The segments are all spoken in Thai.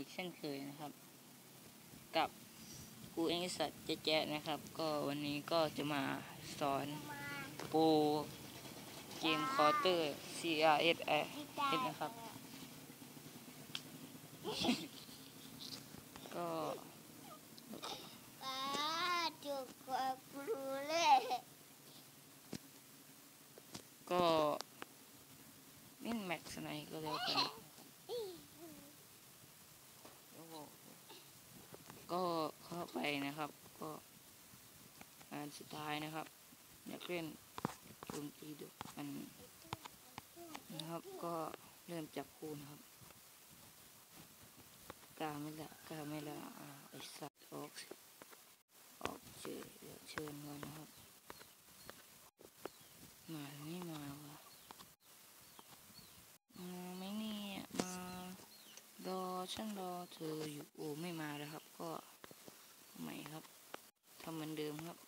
อีกเช่นเคยนะครับ กับกูเองสัตว์แจ๊ะๆนะครับ ก็วันนี้ก็จะมาสอนโปรเกมคอร์เตอร์ CRS นะครับ ก็ป้าจุกกรูเลยก็มินแม็กซ์ไหนก็แล้วกันก็เข้าไปนะครับ ก็งานสุด ท้ายนะครับ อยากเล่นโจมตีดุมันนะครับก็เริ่มจับคู่นะครับกาไม่ละกาไม่ละอ่าไอสัตว์ออกออกเจอเดี๋ยวเชิญก่อนนะครับมาไม่มาวะมาไหมเนี่ยมารอฉันรอเธออยู่โอ้ไม่มาแล้วครับ ก็ใหม่ครับทำเหมือนเดิมครับ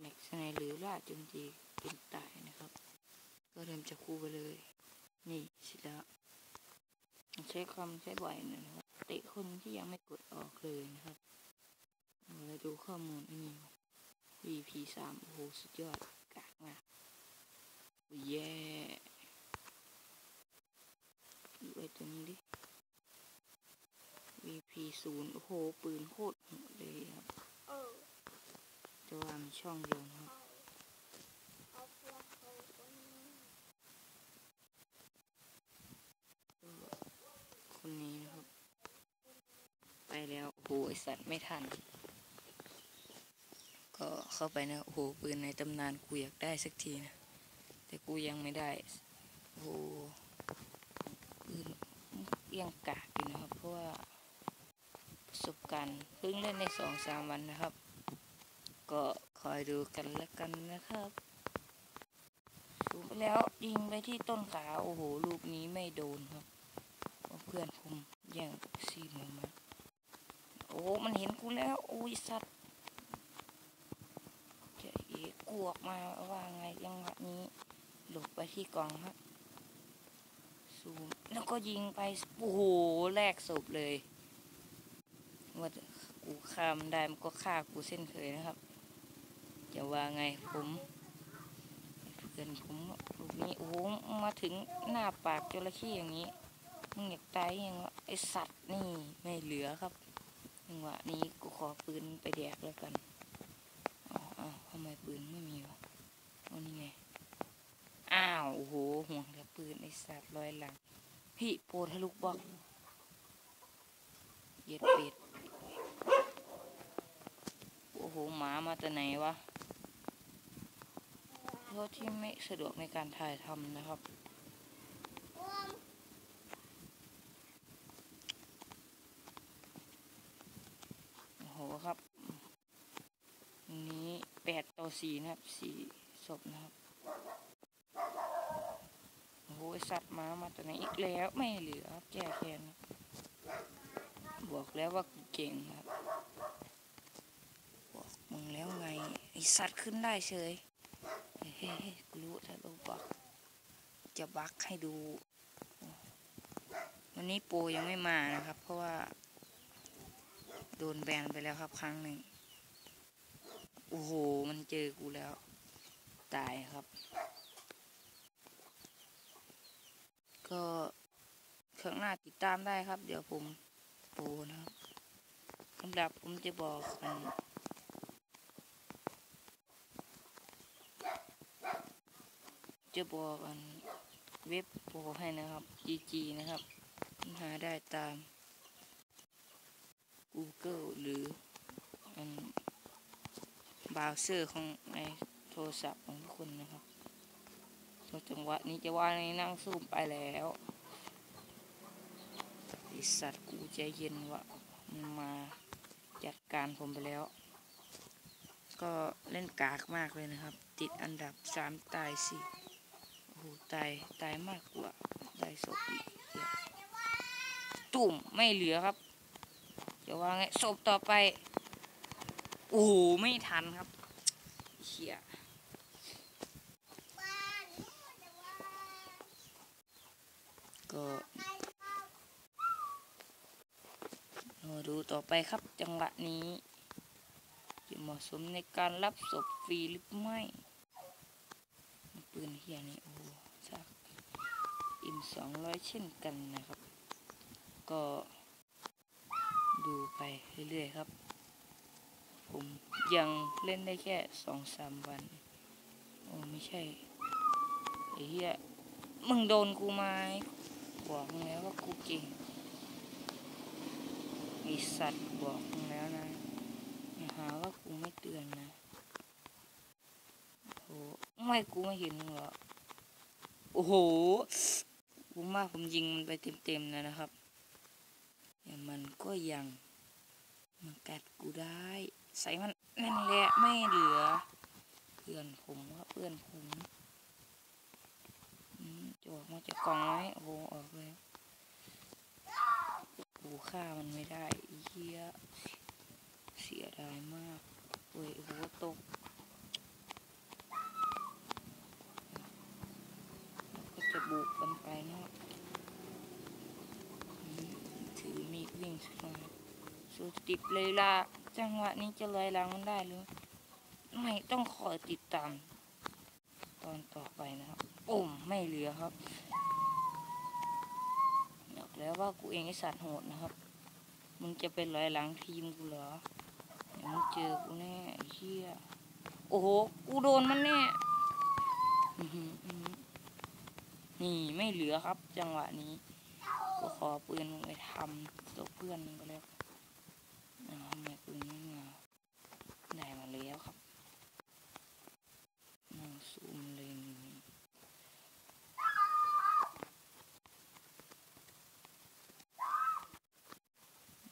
แม็กซ์ไนหรือลาดจมตีเป็นตายนะครับ ก็เริ่มจะคู่ไปเลย นี่สิแล้วใช้คำใช้บ่อยหน่อยนะครับเตะคนที่ยังไม่กดออกเลยนะครับเอาเราดูข้อมูลอันนี้ VP สามโอ้โหสุดยอดกากมากโอ้ยแย่ดูไอ้ตัวนี้ดิ VP ศูนย์โอ้โหปืนโคตรโหดเลยครับเออจะวางช่องเดียวนะครับ เอาพวกเขาคนนี้ คนนี้นะครับ ไปแล้วโอ้โหไอสัตว์ไม่ทัน ก็เข้าไปนะ โอ้โหปืนในตำนานกูอยากได้สักทีนะ แต่กูยังไม่ได้ โอ้โหปืนยังกากอยู่นะครับ เพราะว่าประสบการณ์เพิ่งเล่นในสองสามวันนะครับ ก็คอยดูกันแล้วกันนะครับสูงไปแล้วยิงไปที่ต้นขา โอ้โห ลูกนี้ไม่โดนครับเพราะเพื่อนผมแย่งซีนผมมาโอ้โหมันเห็นกู แล้วโอ้ยสัตว์จะอกกูออกมาว่าไงจังหวะนี้ หลบไปที่กล่องครับซูมแล้วก็ยิงไปโอ้โหแลกศพเลยว่ากูฆ่ามได้มันก็ฆ่ากูเส้นเคยนะครับ จะว่าไงผมเพื่อนผมลูกนี้โอ้โหมาถึงหน้าปากจระเข้อย่างนี้มึงอยากตายยังวะไอสัตว์นี่ไม่เหลือครับ จังหวะนี้กูขอปืนไปแดกแล้วกันอ้าวอ้ทำไมปืนไม่มีวะโอ้นี่ไง อ้าว โอ้โห ห่วงแต่ปืนไอ้สัตว์ลอยหลัง พี่โปรทะลุบอกเหย็ดเป็ด โอ้โห หมามาแต่ไหนวะเพราะที่ไม่สะดวกในการถ่ายทำนะครับ อ้วม โอ้โหครับอันนี้แปดต่อ สี่นะครับสี่ศพนะครับโอ้โหสัตว์มามาแต่ไหนอีกแล้วไม่เหลือครับแก้แค้นบอกแล้วว่าเก่งครับบอกมึงแล้วไงไอสัตว์ขึ้นได้เฉยเฮ้ยกูรู้ถ้าเราบักจะบักให้ดูวันนี้โปรยังไม่มานะครับ เพราะว่า โดนแบนไปแล้วครับครั้งหนึ่ง โอ้โห มันเจอกูแล้ว ตายครับ ก็ครั้งหน้าติดตามได้ครับ เดี๋ยวผมโปรนะครับลำดับผมจะบอกกันจะบอกอันเว็บโปรให้นะครับ GG นะครับหาได้ตาม Google หรืออัน บราวเซอร์ของในโทรศัพท์ของทุกคนนะครับจังหวะนี้จะว่าในนั่งซูมไปแล้วไอสัตว์กูใจเย็นวะมันมาจัดการผมไปแล้ว ก็เล่นกากมากเลยนะครับ ติดอันดับสามตายสี่โอ้โหตายตายมากกว่าได้ศพอีกตุ่มไม่เหลือครับ จะว่าไงศพต่อไป โอ้โหไม่ทันครับเชี่ยบ้านนู้นแต่ว่าก็ดูต่อไปครับจังหวะนี้จะเหมาะสมในการรับศพฟรีหรือไม่ ปืนเฮียนี่โอ้สักอิมสองร้อยเช่นกันนะครับ ก็ดูไปเรื่อยๆครับ ผมยังเล่นได้แค่สองสามวัน โอ้ไม่ใช่ไอ้เหี้ยมึงโดนกูไหมบอกมึงแล้วว่ากูเก่งไอีสัตว์บอกมึงแล้วนะอย่าหาว่ากูไม่เตือนนะโอ้ไม่กูไม่เห็นมึงหรอโอ้โหกูมากผมยิงมันไปเต็มๆนะนะครับแต่มันก็ยังมันกัดกูได้ ใส่มันแน่นแหละไม่เหลือเพื่อนผมครับเพื่อนผมอืมจอกมาจากกล่องไหมโอ้โหออกเลยกูฆ่ามันไม่ได้เหี้ยเสียดายมากเว้ยโอ้ตกก็จะบุกกันไปเนาะอืมถือมีดวิ่งสักหน่อยสุดติดเลยล่ะ จังหวะนี้จะลอยหลังมันได้หรือ ไม่ต้องคอยติดตาม ตอนต่อไปนะครับปุ่มไม่เหลือครับบอกแล้วว่ากูเองไอสัตว์โหดนะครับ มึงจะเป็นรอยหลังทีมกูเหรอมึงเจอกูแน่ไอ้เหี้ยโอ้โห กูโดนมันแน่นี่ไม่เหลือครับ จังหวะนี้กูขอปืนมึงไปทำตัวเพื่อนมึงก็แล้ว อ้าวทำไมปืนไม่มาได้มาแล้วครับนั่งซูมเลนนี่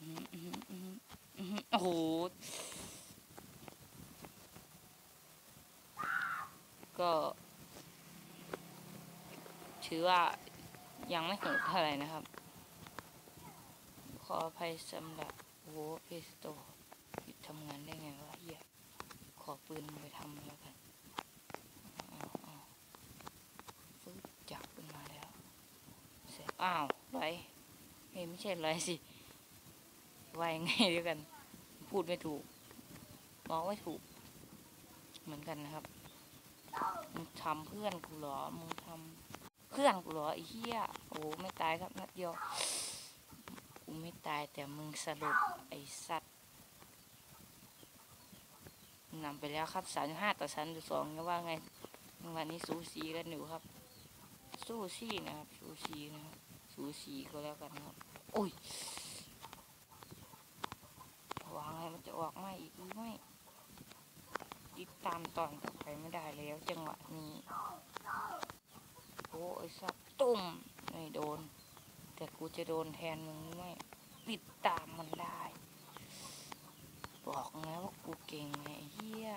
อื้อหืออือหืออือหือโอ้โห ก็ถือว่ายังไม่ถึงเท่าไหร่นะครับ ขออภัยสำหรับ โอ้โหเพสโตหยุดทำงานได้ไงวะเฮียขอปืนไปทำแล้วกันฟึ๊บจับขึ้นมาแล้วเสร็จอ้าวไรเฮ้ยไม่ใช่ไรสิวายไงเดียวกัน พูดไม่ถูกบอกไม่ถูก เหมือนกันนะครับมึงทำเพื่อนกูหรอมึงทำเพื่อนกูหรอไอ้เหี้ยโอ้ไม่ตายครับนัดเดียว กูไม่ตายแต่มึงสลบไอ้สัตว์นำไปแล้วครับสามห้าต่อสามสองนะว่าไงวันนี้สูสีกันอยู่ครับ สู้ซีนะครับ สูสีนะครับสูสีก็แล้วกันครับโอ้ยวางไงมันจะออกไมอีกหรือไม่ติดตามตอนต่อไปไม่ได้แล้วจังหวะนี้โอ้ยสับตุ่มไม่โดน แต่กูจะโดนแทนมึงหรือไม่ติดตามมันได้ บอกนะว่ากูเก่งไงเฮีย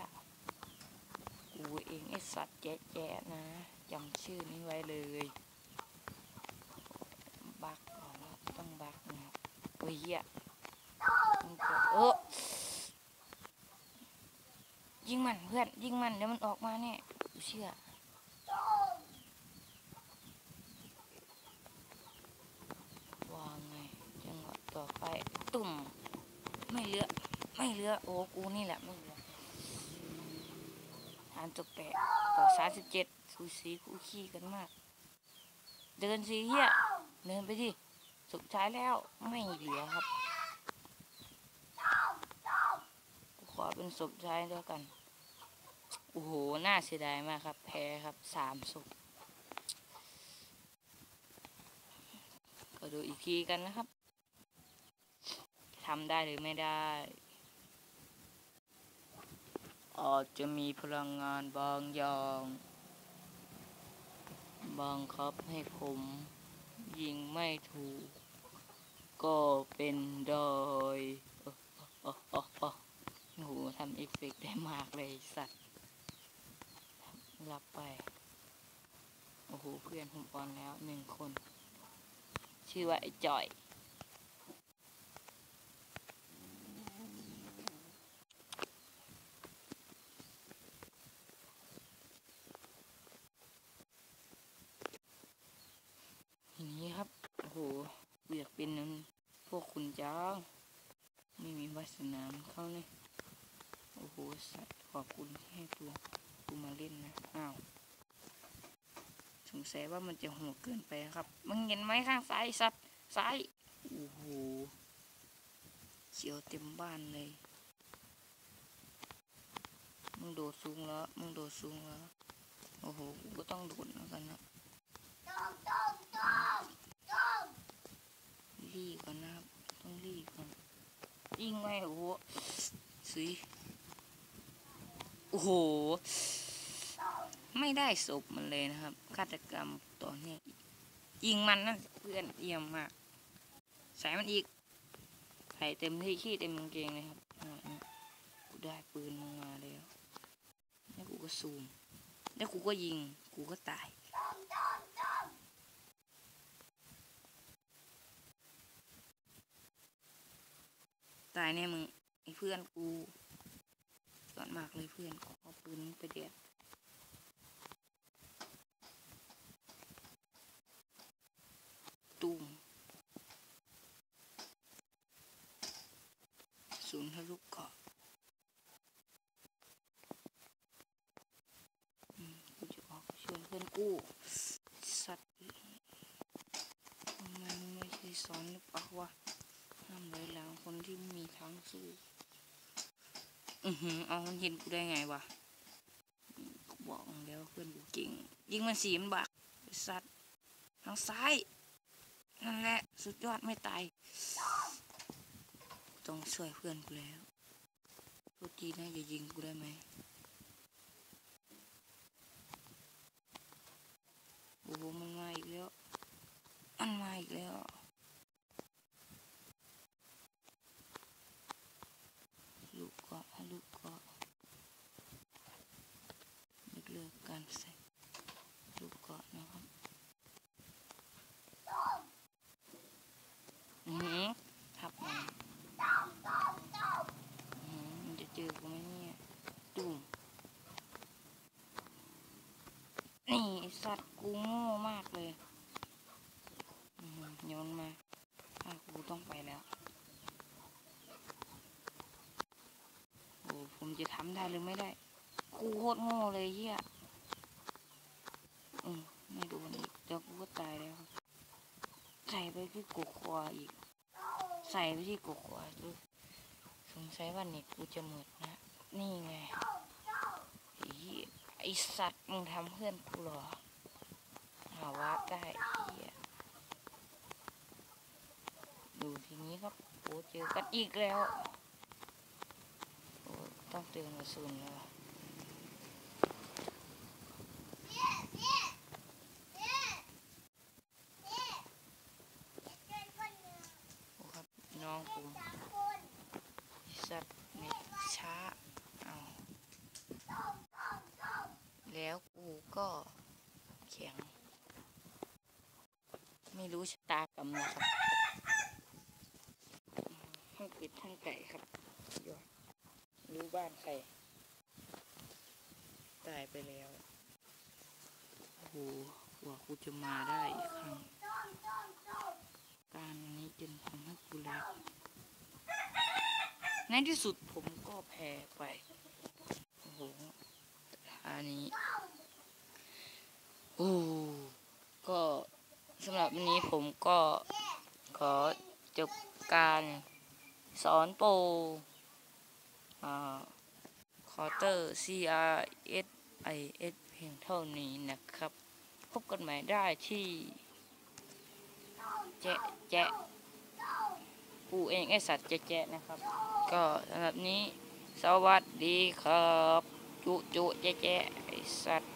กูเองไอสัตว์แจ๊ะๆนะจำชื่อนี้ไว้เลย บักก่อนต้องบักนะโอ้ยเฮียเออยิงมันเพื่อนยิงมันเดี๋ยวมันออกมาแน่กูเชื่อวางไงจังหวะต่ อไป ตุ่ม ไม่เหลือไม่เหลือโอ้กูนี่แหละไม่เหลือฐานจบแปดต่อสามสิบเจ็ดสูสีคู่ขี้กันมาก เดินสิเฮียเดินไปดิสุดท้ายแล้วไม่เหลือครับกูขอเป็นศพท้ายแล้วกัน โอ้โห น่าเสียดายมากครับ แพ้ครับสามศพก็ดูอีกทีกันนะครับ ทำได้หรือไม่ได้อาจจะมีพลังงานบางอย่าง บังคับให้ผม ยิงไม่ถูก ก็เป็นดอ้อเอ้อเอ้อเอ้อโอ้โหทำเอฟเฟกต์ได้มากเลยสัตว์รับไป โอ้โห เพื่อนผมปอนแล้วหนึ่งคน ชื่อว่าไอ้จ่อย อย่างนี้ ครับโอ้โหกูอยากเป็นพวกคุณจ้างไม่มีวาสนาเหมือนเขาเลยโอ้โหสัตว์ขอบคุณที่ให้ตัวกูมาเล่นนะอ้าวสงสัยว่ามันจะโหดเกินไปครับมึงเห็นไหมข้างซ้ายสัตว์ซ้ายโอ้โหเขียวเต็มบ้านเลยมึงโดดสูงแล้วมึงโดดสูงแล้วโอ้โหกูก็ต้องโดดแล้วกันนะต้มต้มต้มต้มรีบก่อนนะครับ ต้องรีบก่อนยิงไว้โอ้โหสีโอ้โห ไม่ได้ศพมันเลยนะครับ ฆาตกรรมต่อเนื่องยิงมันนั่นเพื่อนเยี่ยมมาก ใส่มันอีก ใส่เต็มที่ขี้เต็มกางเกงเลยครับกูได้ปืนมึงมาแล้วแล้วกูก็ซูม แล้วกูก็ยิง กูก็ตาย ตายแน่มึงไอ้เพื่อนกูก่อนมากเลยเพื่อนขอเอาปืนไปเดียดตุ้มศูนย์ทะลุเกาะอืมกูจะออกช่วยเพื่อนกูสัตว์ทำไมไม่เคยสอนหรือเปล่าวะห้ามเลย คนที่ไม่มีทางสู้ อือหือ เอามันเห็นกูได้ไงวะกูบอกแล้วเพื่อนกูเก่ง ยิงมันสีมันบักสัตว์ทางซ้าย นั่นแหละ สุดยอดไม่ตาย ต้องช่วยเพื่อนกูแล้วโทษทีนะอย่ายิงกูได้ไหมโอ้โหมันมาอีกแล้วมันมาอีกแล้ว ลูกเกาะลูกเกาะยกเลิกการใส่ลูกเกาะนะครับอือหือทับมันอือหือมันจะเจอกูไหมเนี่ยตุ้ม นี่สัตว์กูโง่มากเลยอือหือโยนมาถ้ากูต้องไปแล้วโอ้ผมจะทำได้หรือไม่ได้ กูโคตรโง่เลยเฮียอืมไม่โดนอีกเดี๋ยวกูก็ตายแล้วใส่ไปที่กกคออีก ใส่ไปที่กกคอดูสงสัยว่าเน็ตกูจะหมดนะ นี่ไง ไอสัตว์มึงทำเพื่อนกูหรอหาวาได้เฮียดูทีนี้ครับโอ้เจอกันอีกแล้ว โอ้ต้องเตือนกระสุนแล้ว เป็นคนหนึ่ง โอ้ครับน้องผม สามคน สัตว์เน็ตช้าเอา ต้มต้มต้ม แล้วกูก็แข็ง ไม่รู้ ชะตากรรมนะครับทั้งปิดทั้งไก่ครับยอดรู้บ้านใครตายไปแล้ว โอ้โหกว่ากูจะมาได้อีกครั้ง การนี้จนทำให้กูแลกในที่สุดผมก็แพ้ไป โอ้โหอันนี้ โอ้ ก็ สำหรับวันนี้ผมก็ขอจบการสอนโปรอ่าคอเตอร์ C R S I S เพียงเท่านี้นะครับ พบกันใหม่ได้ที่ แจ๊ะแจ๊ะกูเองไอสัตว์แจ๊ะแจ๊ะนะครับ ก็สำหรับนี้ สวัสดีครับ จุจุแจ๊ะแจ๊ะไอสัตว์